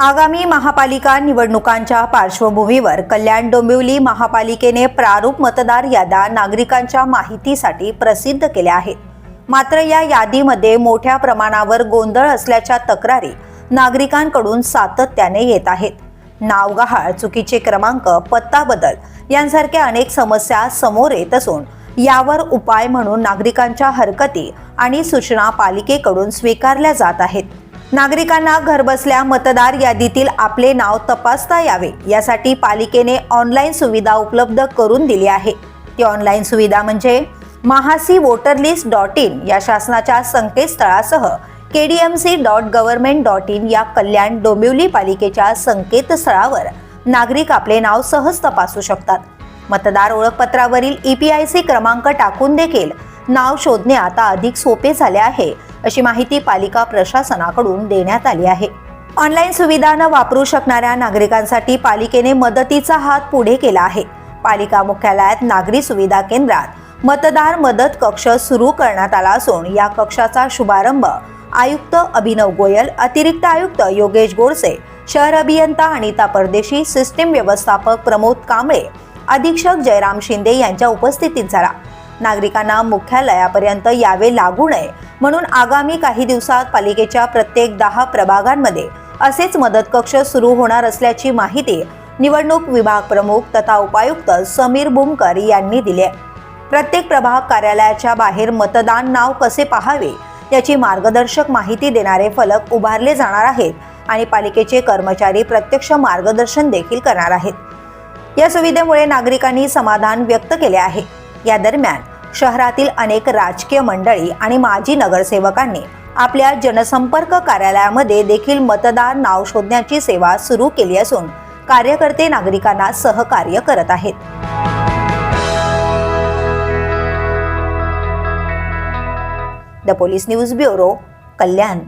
आगामी महापालिका निवडणुकांच्या पार्श्वभूमीवर कल्याण डोंबिवली महापालिकेने प्रारूप मतदार याद्या नागरिकांच्या माहितीसाठी प्रसिद्ध केल्या आहेत. मात्र या यादीमध्ये मोठ्या प्रमाणावर गोंधळ असल्याच्या तक्रारी नागरिकांकडून सातत्याने येत आहेत. नाव गहाळ चुकीचे क्रमांक पत्ता बदल यांसारख्या अनेक समस्या समोर येत असून यावर उपाय म्हणून नागरिकांच्या हरकती आणि सूचना पालिकेकडून स्वीकारल्या जात आहेत. नागरिकांना घरबसल्या मतदार यादीतील आपले नाव तपासता यावे. यासाठी पालिकेने ऑनलाईन सुविधा उपलब्ध करून दिली आहे. ती ऑनलाईन सुविधा म्हणजे महासी वोटर लिस्ट डॉट इन या शासनाच्या संकेतस्थळासह K D M C dot government dot in या कल्याण डोंबिवली पालिकेच्या संकेतस्थळावर नागरिक आपले नाव सहज तपासू शकतात. मतदार ओळखपत्रावरील ई पी आय सी क्रमांक टाकून देखील नाव शोधणे आता अधिक सोपे झाले आहे. अशी माहिती पालिका प्रशासनाकडून देण्यात आली आहे. ऑनलाईन सुविधा न वापरू शकणाऱ्या नागरिकांसाठी पालिकेने मदतीचा हात पुढे केला आहे. पालिका मुख्यालयात नागरी सुविधा केंद्रात मतदार मदत कक्ष सुरू करण्यात आला असून या कक्षाचा शुभारंभ आयुक्त अभिनव गोयल अतिरिक्त आयुक्त योगेश गोडसे शहर अभियंता अनिता परदेशी सिस्टीम व्यवस्थापक प्रमोद कांबळे अधीक्षक जयराम शिंदे यांच्या उपस्थितीत झाला. नागरिकांना मुख्यालयापर्यंत यावे लागू नये म्हणून आगामी काही दिवसात पालिकेच्या प्रत्येक दहा प्रभागांमध्ये असेच मदत कक्ष सुरू होणार असल्याची माहिती निवडणूक विभाग प्रमुख तथा उपायुक्त समीर बुमकर यांनी दिली आहे. प्रत्येक प्रभाग कार्यालयाच्या बाहेर मतदान नाव कसे पाहावे याची मार्गदर्शक माहिती देणारे फलक उभारले जाणार आहेत आणि पालिकेचे कर्मचारी प्रत्यक्ष मार्गदर्शन देखील करणार आहेत. या सुविधेमुळे नागरिकांनी समाधान व्यक्त केले आहे. या दरम्यान शहरातील अनेक राजकीय मंडळी आणि माजी नगरसेवकांनी आपल्या जनसंपर्क कार्यालयामध्ये देखील मतदार नाव शोधण्याची सेवा सुरू केली असून कार्यकर्ते नागरिकांना सहकार्य करत आहेत. The police news bureau Kalyan.